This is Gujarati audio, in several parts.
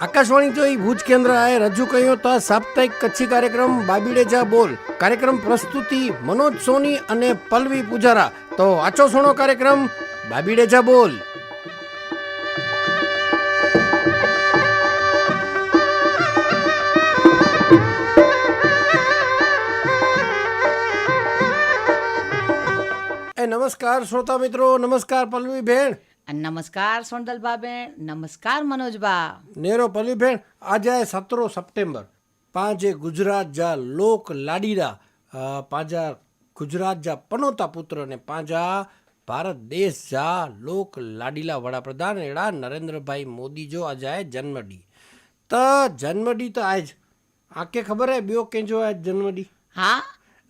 આકાશવાણી જોઈ ભુજ કેન્દ્ર આએ રજૂ કર્યો તો સાપ્તાહિક કચ્છી કાર્યક્રમ બાબીડે જા બોલ. કાર્યક્રમ પ્રસ્તુતિ, મનોજ સોની અને પલ્લવી પૂજારા. તો આચો સોણો કાર્યક્રમ બાબીડે જા બોલ. નમસ્કાર શ્રોતા મિત્રો નમસ્કાર પલ્લવી બેન નમસ્કાર સોનદલભા બેન નમસ્કાર મનોજભા. નેરો પલ્લવી બેન આજે સતરો સપ્ટેમ્બર. પાંજે ગુજરાત જા લોક લાડીરા પાંજા ગુજરાત જા પનોતા પુત્ર ને પાંજા ભારત દેશ જા લોક લાડીલા વડાપ્રધાન એડા નરેન્દ્રભાઈ મોદી જો આજે જન્મડી. તો જન્મડી તો આજ આકે ખબર હે બ્યો કેજો આજ જન્મડી? હા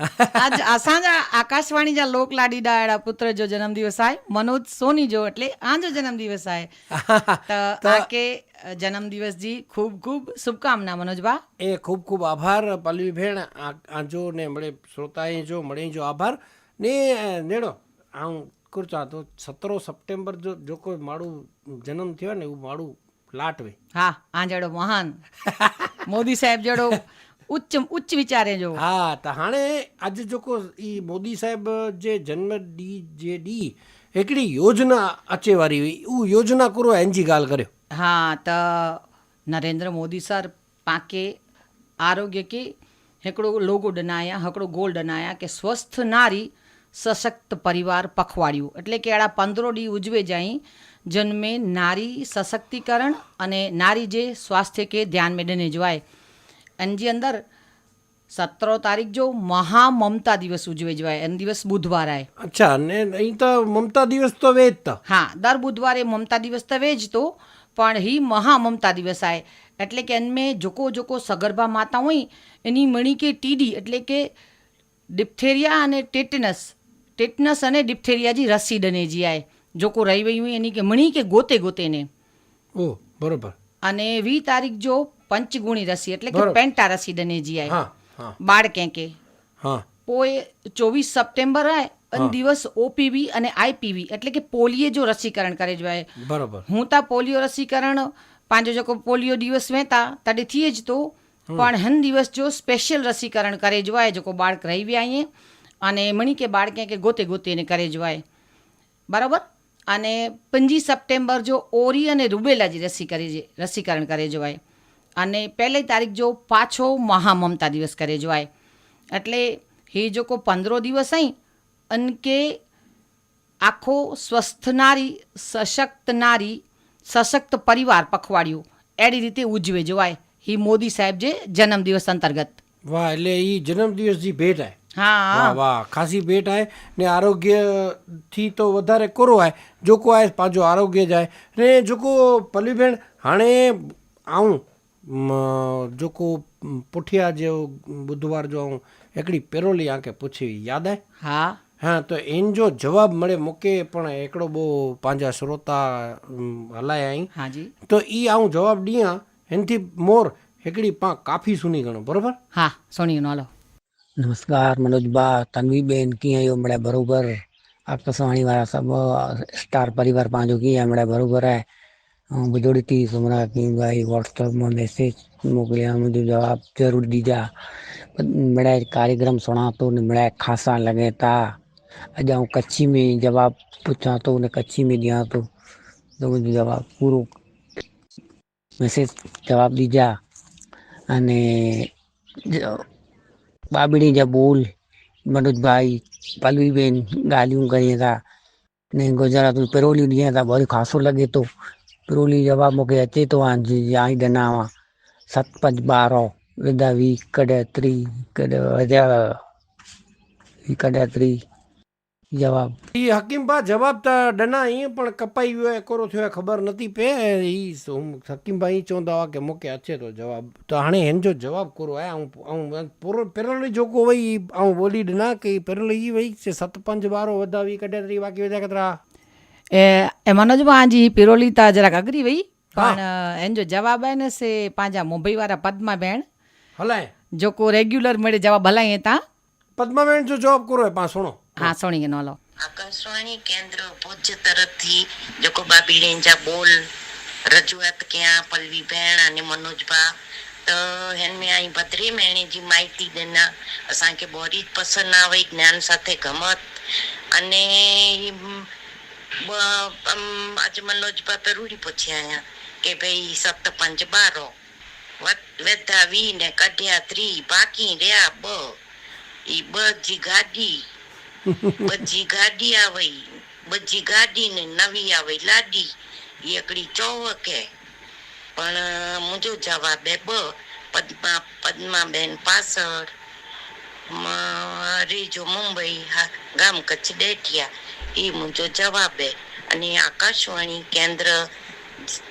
આજ અસાંજા આકાશવાણી જા લોક લાડી ડાયડા પુત્ર જો જન્મદિવસ આય મનોજ સોની જો એટલે આજો જન્મદિવસ આય. તો આકે જન્મદિવસ જી ખૂબ ખૂબ શુભકામના મનોજબા. એ ખૂબ ખૂબ આભાર પલ્લવી ભેણ આ આજો ને મળે શ્રોતાએ જો મળે જો આભાર. ને નેડો આઉં કુરચા તો સતરો સપ્ટેમ્બર જો જો કોઈ મારું જન્મ થયો ને એવું મારું લાટવે. હા આંજડો જડો મહાન. મોદી સાહેબ જડો ઉચ્ચ ઉચ્ચ વિચારે જો હા તો હાણે આજે જોકો ઈ મોદી સાહેબ જે જન્મ ડી જે ડી એકડી યોજના અચેવારી હું યોજના કરો એનજી ગાલ કર્યો. હા તો નરેंद्र મોદી સર પાકે આરોગ્ય કે હિકડો લોગો ડનાયા હકડો ગોલ ડનાયા કે સ્વસ્થ નારી સશક્ત પરિવાર પખવાડિયું. એટલે કે એડા પંદરો ડી ઉજવે જાય જન્મે નારી સશક્તિકરણ અને નારી જે સ્વાસ્થ્ય કે ધ્યાન મેં ડને જોવાય અને જે અંદર સત્તરો તારીખ જો મહા મમતા દિવસ ઉજવે જવાય એનો દિવસ બુધવાર. આવે અચ્છા અને અહીં તો મમતા દિવસ તો વેચતા હા દર બુધવારે મમતા દિવસ તો વેચતો પણ હી મહા મમતા દિવસ આવે એટલે કે એનમે જોકો જોકો સગર્ભા માતા હોય એની મણી કે ટીડી એટલે કે ડિપ્થેરિયા અને ટેટનસ. ટેટનસ અને ડિપ્થેરિયાજી રસી ડનેજી આય. જોકો રહી વયું હોય એની કે મણી કે ગોતે ગોતેને ઓ બરોબર. અને વી તારીખ જો પંચગુણી રસી એટલે કે પેન્ટા રસી દને જીઆઈ બાળ કેંકે પોએ ચોવીસ સપ્ટેમ્બર આય દિવસ ઓપીવી અને આઈપીવી એટલે કે પોલિયે જો રસીકરણ કરે જોઈએ બરોબર. હું તા પોલિયો રસીકરણ પાંજો જેકો પોલિયો દિવસ વેતા તॾहिं थिए જ તો. પણ हिन દિવસ જો સ્પેશિયલ રસીકરણ કરે જવાય જેકો બાળક રહી વિया આઈએ અને મણી કે બાળ કે ગોતે ગોતે એને કરે જવાય બરાબર? અને પંજી સપ્ટેમ્બર જો ઓરી અને રૂબેલાજી રસી કરે રસીકરણ કરે જવાય અને પહેલી તારીખ જો પાછો મહામમતા દિવસ કરે જોવાય. એટલે હે જો કો પંદરો દિવસ અહીં અનકે આખો સ્વસ્થ નારી સશક્ત નારી સશક્ત પરિવાર પખવાડિયું એડી રીતે ઉજવે જોવાય. હી મોદી સાહેબ જે જન્મદિવસ અંતર્ગત. વાહ એટલે એ જન્મદિવસની ભેટ આય. હા. વાહ ખાસી ભેટ આય. ને આરોગ્યથી તો વધારે કોરો આય. જોકો આય પાછો આરોગ્ય જાય. ને જોકો પલ્લીબેન હાણે આવું જોકો પુઠિયા જેવો બુધવાર જો હું એકડી પેરોલી આંકે પૂછી યાદ હે? હા. હા તો એન જો જવાબ મળે મૂકે પણ એકડો બહુ પાંજા શ્રોતા હલાય આઈ. હાજી. તો ઈ આઉં જવાબ ડિયા એનથી મોર એકડી પા કાફી સુની ગણો બરોબર? હા સુની ગણો હાલો. નમસ્કાર મનોજબા તન્વીબેન કીअं આયો મળે બરોબર? આપ તો વાળા સબ સ્ટાર પરિવાર પાંજો કીअं મળે બરોબર હે? आहे ऐं ॿुधोड़ी थी सुमरा की भाई व्हाट्सअप में मैसेज मोकिलिया मुंहिंजो जवाब ज़रूरु ॾिजा મળ્યા कार्यक्रम सुणा थो ने મળ્યા ख़ासा लॻे था अॼु आउं कच्छी में जवाब पुछां थो ने कच्छी में ॾियां थो त मुंहिंजो जवाब पूरो મેસેજ જવાબ દીજા અને જ- બાબડી જા બોલ મનોજભાઈ પલવીબેન ॻाल्हियूं कयूं था ने गुजरात में पेरोलियूं ॾियनि था वरी ख़ासो लॻे Broli jawab ke itu anji yang dana sat panch baro, veda vi kada tri, kada veda vi kada tri જવાબ એ હકીમભા જવાબ તો ડના અહીં પણ કપાઈ ગયો એ કોરો થયો ખબર નથી પે એ હકીમભા અહીં ચોંધા હોય કે મોકે અચ્છે તો જવાબ તો હાણે એન જો જવાબ કરો આ હું હું પૂરો પેરલી જોકો હોય હું બોલી ડના કે પેરલી એ વહી છે સતપંચ બારો વધાવી કઢે ત્રી બાકી વધ્યા કતરા એ મનોજમાં પિરોલીતા જરાક અઘરી વઈ પણ એનો જવાબ હે ને સે પાંજા મુંબઈ વાળા પદ્મા બેન હલાય જોકો રેગ્યુલર મળે જવાબ હલાય તા પદ્મા બેન જો જવાબ કરો હે પાસણો હા સોણી નો લો. આકાશવાણી કેન્દ્ર ભુજ તરફથી જોકો બાબી રેંજા બોલ રજૂઆત ક્યાં પલ્વી બેન અને મનોજભા. તો હેન મેં અહીં ભદ્રી મેણે જે માહિતી દેના અસાંકે બોરી જ પસંદ આવે જ્ઞાન સાથે ગમત. અને મનોજભા તરૂડી પૂછ્યા કે ભાઈ સત પંચ બારો. વધ- વી ને કઢ્યા ત્રી, બાકી રહ્યા બ. ઈ બ જી ગાડી બજી ગાડી આવી બજી ગાડી ને નવી આવી, લાડી, એકડી ચોવકે. પણ મુંજો જવાબ એ બ પદ્મા, પદ્માબેન પાસળ મારી જો મુંબઈ ગામ કચ્છ ડેટિયા. એ મુંજો જવાબ હે અને આકાશવાણી કેન્દ્ર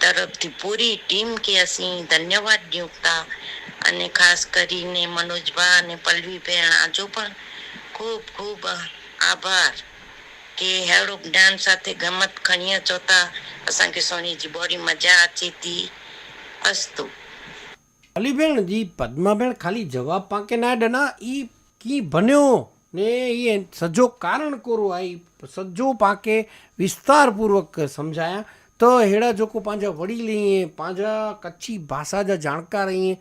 તરફથી પૂરી ટીમ કે ਅਸੀਂ ધન્યવાદ નિયુક્તા અને ખાસ કરીને મનોજભા અને પલ્લવીબેન આજો પણ ખૂબ ખૂબ આભાર કે હેડો જ્ઞાન સાથે ગમત ખણીએ ચોતા અસાંકે સોનીજી બોડી મજા આચી હતી અસ્તુ અલીબેન જી પદ્માબેન ખાલી જવાબ પાકે ના ડના, ઈ કી ભન્યો ને એ સજ્જો કારણ કોરો આ સજ્જો પાકે વિસ્તારપૂર્વક સમજાયા. તો હેડા જોકો પાંજા વળી લઈએ પાંજા કચ્છી ભાષા જા જાણકાર અહીં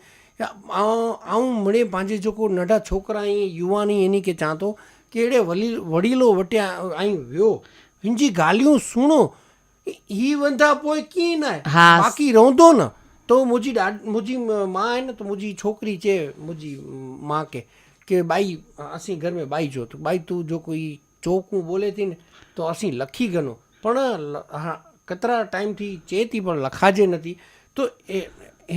આવું મળે પાંજે જોકો નઢા છોકરા અહીં યુવાની એની કે ચાંતો કેડે વલી વડીલો વટ્યા અહીં વ્યો. હિંજી ગાલિયું સુણો ઈ વંધા પોય કી ના બાકી રોંધો ન. તો મુજી મુજી માં હે ને તો મુજી છોકરી છે મુજી માં કે. કે બાઈ અસી ઘર મેં બાઈ જો તો બાઈ તું જો કોઈ ચોખ્ખું બોલે હતી ને તો અસી લખી ગનો પણ હા કતરા ટાઈમથી ચેતી પણ લખાજે નથી. તો એ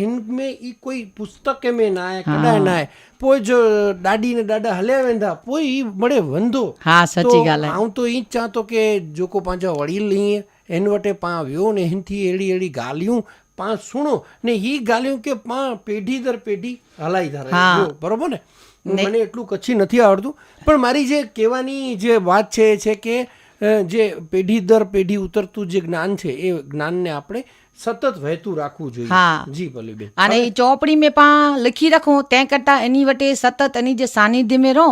હિન્દમાં એ કોઈ પુસ્તકે મેં ના આય કદાય ના આય. પોઈ જો ડાડી ને ડાડા હલ્યા વેંદા પોઈ ઈ મળે વંધો. હા સચી ગાલ. હું તો ઈ ચાહતો કે જો કો પાંજા વડીલ લઈએ એન વટે પા વ્યો ને હિનથી એડી એડી ગાલ્યું પા સુણો. ને ઈ ગાલ્યું કે પા પેઢી દર પેઢી હલાઈ ધરાય. બરોબર ને? મને એટલું કચ્છી નથી આવડતું. પણ મારી જે કહેવાની જે વાત છે એ છે કે જે પેઢી દર પેઢી ઉતરતું જે જ્ઞાન છે એ જ્ઞાનને આપણે સતત વહેતું રાખવું જોઈએ. જી ભલે અને એ ચોપડી મેં પા લખી રાખો તે કરતા એની વટે સતત એની જે સાનિધ્ય મેં રહો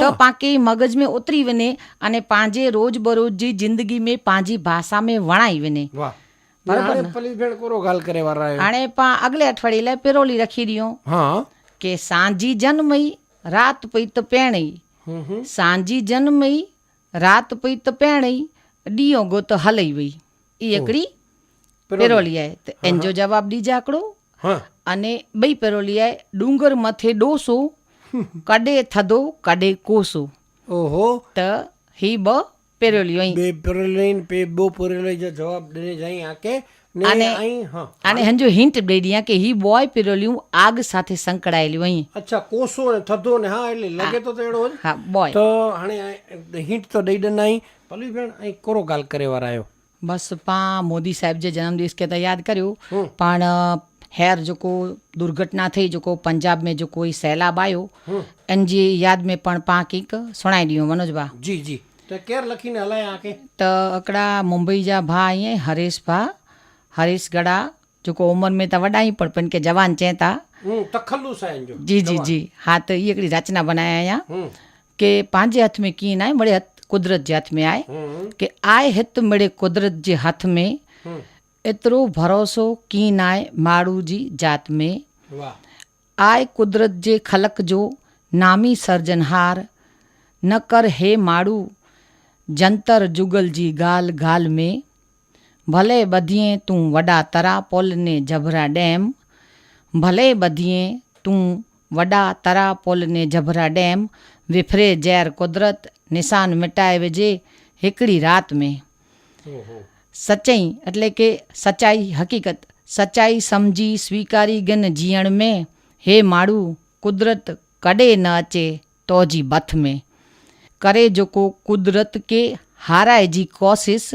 તો પાકે મગજ મેં ઉતરી વને અને પાંજે રોજ બરોજ જી જિંદગી મેં પાંજી ભાષા મેં વણાઈ વને. વાહ. પા અગલે અઠવાડિયે લે પેરોલી पिरोली रखी ॾियूं के सांझी जनमई રાત પૈત પેણઈ સાંજી જન્મઈ રાત પૈત પેણઈ ડીયો ગોત હલઈ વઈ ઈ એકડી પેરોલિયાએ એનજો જવાબ ડી જાકડો અને બે પેરોલિયાએ ડુંગર મથે ડોસો કડે થદો કડે કોસો. ઓહો. ત હી બ પેરોલિયો બે પેરોલિયો બે બો પેરોલિયો જવાબ દે જાય આકે. અને અને હંજો હિન્ટ દઈ દઈએ કે હી બોય પિરોલિયું આગ સાથે સંકળાયેલું અહીં. અચ્છા કોસો ને થતો ને હા એટલે લગે તો તેડો હા બોય તો હણે હિન્ટ તો દઈ દે નહીં. પલ્લીબેન અહીં કોરો ગાલ કરે વાર આવ્યો બસ પા મોદી સાહેબ જે જન્મદિવસ કહેતા યાદ કર્યું. પણ હેર जेको दुर्घटना થઈ जेको પંજાબ में जो कोई सैलाब आयो એન જે યાદ મેં પણ પા કંઈક સુણાઈ ॾियो મનોજભા જી જી. त केरु लखीने हलाया आके त हिकिड़ा मुंबई जा भाउ ईअं हरेश भाउ हरीश गड़ा जेको उमिरि में त वॾा ई पर पिन खे जवान चए था हूं तखल्लुस आहे हिन जो जी जी जी हा त इहा हिकिड़ी रचना बनाया आहियां हूं की पंहिंजे हथ में कीअं न आहे मिड़े हथ कुदरत जे हथ में आहे हूं की आहे हित मिड़े कुदरत जे हथ में हूं एतिरो भरोसो कीअं न आहे माण्हू जी जात में वाह आहे कुदरत जे ख़लक जो नामी सर्जनहार न कर हे माण्हू जंतर जुगल जी ॻाल्हि ॻाल्हि में भले बधिए तू वा तरा पोल ने जबरा डैम भले बधिए तू वा तरा पोल ने जबरा डैम विफरे जैर कुदरत निशान मिटाए विजे एकड़ी रात में। सचई एटले कि सच्चाई हकीकत सच्चाई समझी स्वीकारी गिन जीण में हे माड़ू कुदरत कडे न अचे तो जी बथ में। करे जो को कुदरत के हाराए जी कोशिश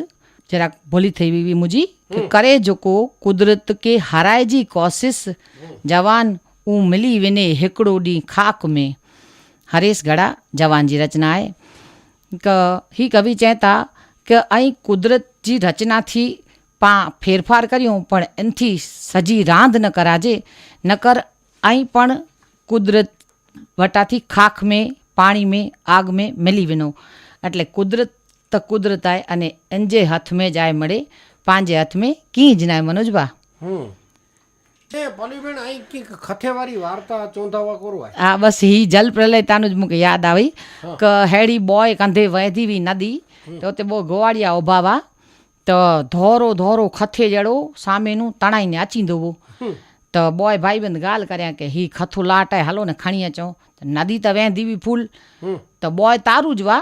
જરાક ભોલી થઈ વી મુજી કે करे जेको कुदरत के हाराइजी कोशिश जवान ऊ मिली वञे हिकिड़ो ॾींहुं खाक में हरेश गड़ा जवान जी रचना आहे क ही कवि चए था की ऐं कुदरत जी रचना थी पाण फेरफार करियूं पण इन थी सॼी रांदि न कराइजे न कर ऐं पण કુદરત વટાથી ખાખ મેં પાણી મેં આગ મેં મિલી વિનો એટલે કુદરત તો કુદરતાય અને અંજે હથ મેં જાય મળે પાંજે હથ મેં કી જ નાય મનોજબા હા બસ હી જલ પ્રલયતાનું જ મૂકે યાદ આવી. કે હેડી બોય કંધે વહેધીવી નદી તો તે બહુ ગોવાળિયા ઉભાવા તો ધોરો ધોરો ખથે જડો સામેનું તણાઈને આચી દેવું તો બોય ભાઈબંધ ગાલ કર્યા કે હી ખથું લાટાય હાલો ને ખણી અચો નદી તો વેંધી બી ફૂલ તો બોય તારું જ વા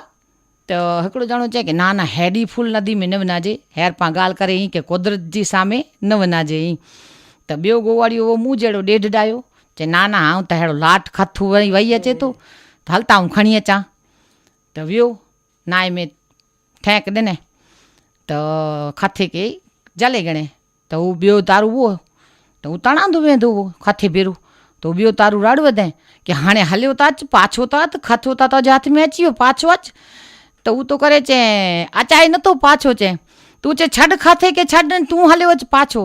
त हिकिड़ो ॼणो चए की ना ना हेॾी फुल नदी में न वञाजे हेर पां ॻाल्हि करे ईं की कुदरत जी सामे न वञाजे ईं त ॿियो गोवाड़ियो उहो मूं जहिड़ो ॾेढ डायो चए ना ना आऊं त अहिड़ो लाट खथो वई वही अचे थो त हल त आऊं खणी अचां त वियो नाए में ठेक ॾिने त खथे खे जले गणे त हू ॿियो तारू उहो त हू तणांदो वेंदो हुओ खथे भेरो त हू ॿियो तारू रड़ वधाए की हाणे हलियो त अचु पाछो त अचु खथो त तुंहिंजे हथ में अची वियो पाछो अचु તો હું તો કરે છે આ ચાય નતો પાછો છે. તું છે છડ ખાથે કે છડ ને તું હાલ્યો જ પાછો?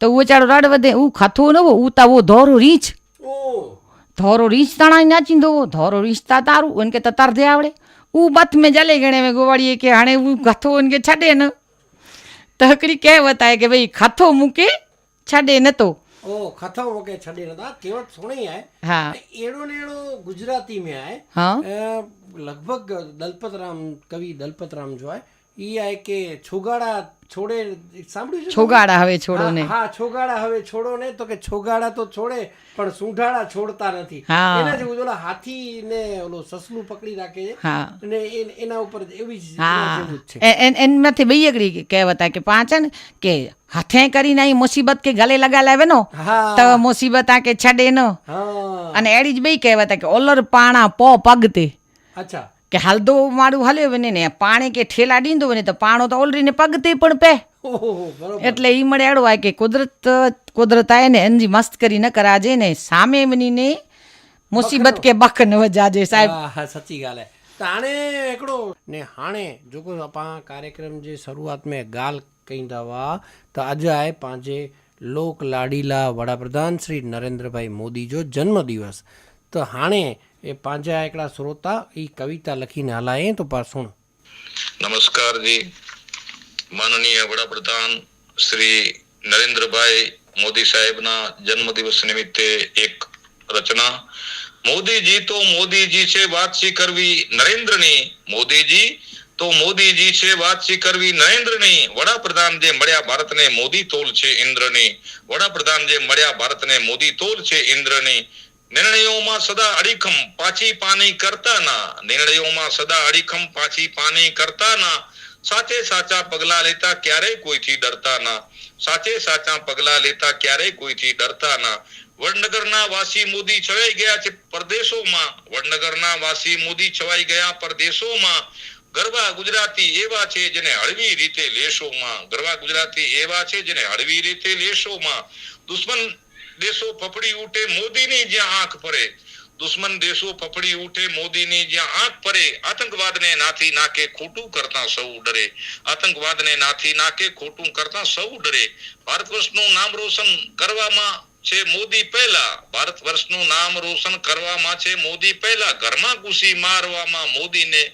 તો વેચારો રડ વધે હું ખાથો નવો ઉતાવો ધોરો રીંછ. ધોરો રીંછ તાણા નાચી દો ધોરો રીંછ તા તારું એને કે તતાર દે આવડે. હું બથ મેં જલે ગણે મેં ગોવાળીએ કે હાણે હું ખાથો એને કે છડે ન. તકડી કહેવત આવે કે ભાઈ ખાથો મૂકે છડે નતો. ओ खतम हो गए छड़ी ना केवट सोनी है हाँ एड़ो नेड़ो गुजराती में है हाँ लगभग दलपत राम कवि दलपत राम जो है ઈ આય કે છોગાડા છોડે સાંભળ્યું છોગાડા હવે છોડો ને હા છોગાડા હવે છોડો ને તો કે છોગાડા તો છોડે પણ સુંઢાડા છોડતા નથી. એના જેવું ઓલા હાથી ને ઓલો સસલું પકડી રાખે છે અને એના ઉપર એવી જ છે. એમાંથી બૈયગડી કહેવત કે પાંચ ને કે હાથે કરીને અહીં મુસીબત કે ગલે લગા લાવે નો તો મુસીબત આ કે છડે નો. અને એડી જ બે કહેવત કે ઓલર પાણા પો પગતે. અચ્છા. કે હાલ દો મારું હાલ્યો વને ને પાણી કે ઠેલા ડીંદો વને તો પાણો તો ઓલરીને પગતી પણ પે. એટલે એ મળે એડવાય કે કુદરત કુદરત આય ને એનજી મસ્ત કરી ન કરાજે ને સામે મનીને મુસીબત કે બખ ન વજાજે સાહેબ. સાચી ગાલે. તાણે એકડો ને હાણે જોકો આપા કાર્યક્રમ જે શરૂઆત મે ગાલ કઈંદાવા તો આજે આય પાંજે લોક લાડીલા વડાપ્રધાન શ્રી નરેન્દ્રભાઈ મોદી જો જન્મદિવસ તો હાણે એ પાંજા એકડા શ્રોતા એ કવિતા લખીને હલાય. તો પાસુણ નમસ્કાર જી. માનનીય વડાપ્રધાન શ્રી નરેન્દ્રભાઈ મોદી સાહેબના જન્મદિવસ નિમિત્તે એક રચના. મોદીજી તો મોદીજી છે વાતચીત કરવી નરેન્દ્રની મોદીજી તો મોદીજી છે વાતચીત કરવી નરેન્દ્રની વડાપ્રધાન જે મળ્યા ભારતને મોદી તોલ છે ઇન્દ્રની વડાપ્રધાન જે મળ્યા ભારતને મોદી તોલ છે ઇન્દ્રની નિર્ણયોમાં સદા અડીખમ પાછી પાની કરતા ના નિર્ણયોમાં સદા અડીખમ પાછી પાની કરતા ના સાચે સાચા પગલા લેતા ક્યારેય કોઈથી ડરતા ના સાચે સાચા પગલા લેતા ક્યારેય કોઈથી ડરતા ના વડનગરના વાસી મોદી છવાઈ ગયા છે પરદેશોમાં, વડનગરના વાસી મોદી છવાઈ ગયા પરદેશોમાં. ગરબા ગુજરાતી એવા છે જેને હળવી રીતે લેશોમાં. ગરબા ગુજરાતી એવા છે જેને હળવી રીતે લેશોમાં. દુશ્મન દેશો ફફડી ઉઠે, મોદીની જ્યાં આંખ પરે દુશ્મન દેશો ફફડી ઉઠે, મોદીની જ્યાં આંખ પરે આતંકવાદને નાથી નાકે ખોટું કરતા સૌ ડરે. આતંકવાદને નાથી નાકે ખોટું કરતા સૌ ડરે. ભારત વર્ષનું નામ રોશન કરવામાં છે મોદી પહેલા. ભારત વર્ષનું નામ રોશન કરવામાં છે મોદી પહેલા. ઘરમાં ઘૂસી મારવામાં મોદીને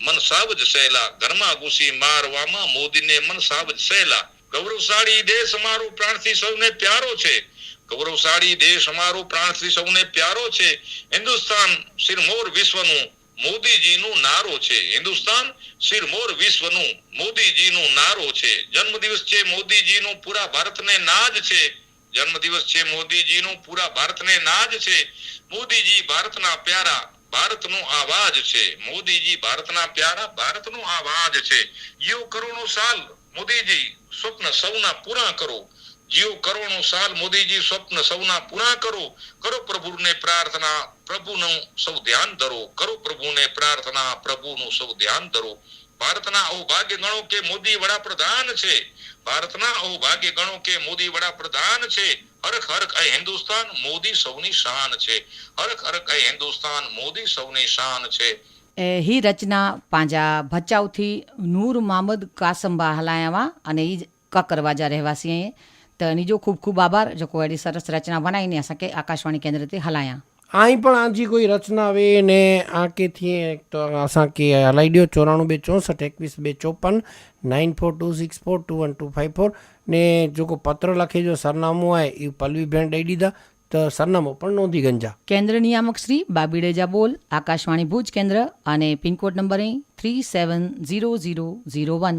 મન સાવ જ સહેલા. ઘરમાં ઘૂસી મારવામાં મોદીને મન સાવ જ સહેલા. ગૌરવશાળી દેશ અમારું પ્રાણથી સૌને પ્યારો છે. ગૌરવશાળી દેશ અમારો પ્રાણથી સૌને પ્યારો છે. હિન્દુસ્તાન સિરમોર વિશ્વનું મોદીજીનું નારો છે. હિન્દુસ્તાન શિરમોર વિશ્વનું મોદીજીનું નારો છે. જન્મદિવસ છે મોદીજીનું, પૂરા ભારતને નાજ છે. જન્મદિવસ છે મોદીજીનું, પૂરા ભારતને નાજ છે. મોદીજી ભારતના પ્યારા, ભારતનો આવાજ છે. મોદીજી ભારતના પ્યારા, ભારતનો આવાજ છે. જીઓ કરોનો સાલ મોદીજી, સ્વપ્ન સૌના પૂરા કરો. જીવ કરોણો સાલ મોદીજી સ્વપ્ન સૌના પૂરા કરો. કરો પ્રભુને પ્રાર્થના, પ્રભુનું સૌ ધ્યાન ધરો. કરો પ્રભુને પ્રાર્થના, પ્રભુનું સૌ ધ્યાન ધરો. ભારતના અવભાગ્ય ગણો કે મોદી વડાપ્રધાન છે. ભારતના અવભાગ્ય ગણો કે મોદી વડાપ્રધાન છે. હરખ હરખ એ હિન્દુસ્તાન, મોદી સૌની શાન છે. હરખ હરખ એ હિન્દુસ્તાન, મોદી સૌની શાન છે. હી રચના પાંજા ભચાઉથી નૂર મામદ કાસંબા હલાયાવા અને ઈ કકરવાજા રહેવાસી रहवासी आहिनि त इन जो ख़ूब ख़ूब आभार जेको अहिड़ी सरस रचना बनाईने असांखे आकाशवाणी केंद्र ते हलाया आई पण आजी कोई रचना वे ने आके थी तो असांखे हलाई ॾियो चोराणूं बे चौसठि एकवीस बे Chopan nine four two six four two one two five four ने जेको पत्र लखे जो सरनामो आहे इहो पलवी भेण ॾेई ॾींदा त સરનામું પણ નોંધી ગંજા કેન્દ્ર નિયામક શ્રી બાબીડેજા બોલ આકાશવાણી ભુજ કેન્દ્ર અને pin code number three seven zero zero zero one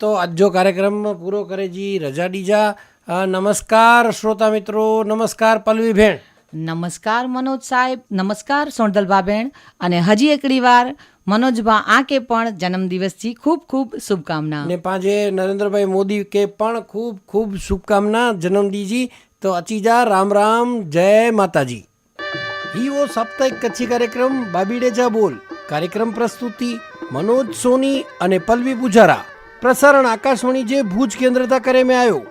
તો આજનો કાર્યક્રમ પૂરો કરે જી રજા ડીજા અ, નમસ્કાર શ્રોતા મિત્રો નમસ્કાર પલ્લવીબેન નમસ્કાર મનોજ સાહેબ નમસ્કાર સોંડલબાબેન અને હજી એકડી વાર મનોજભા આકે પણ જન્મદિવસથી ખૂબ ખૂબ શુભકામના. ને પાંજે નરેન્દ્રભાઈ મોદી કે પણ ખૂબ ખૂબ શુભકામના જન્મદિજી તો અચીજા રામ રામ જય માતાજી. ही वो સાપ્તાહિક કચ્છી કાર્યક્રમ બાબીડેજા બોલ. કાર્યક્રમ પ્રસ્તુતિ મનોજ સોની અને પલ્લવી પૂજારા. પ્રસારણ આકાશવાણી જે ભુજ કેન્દ્રતા કરે મેં આવ્યો.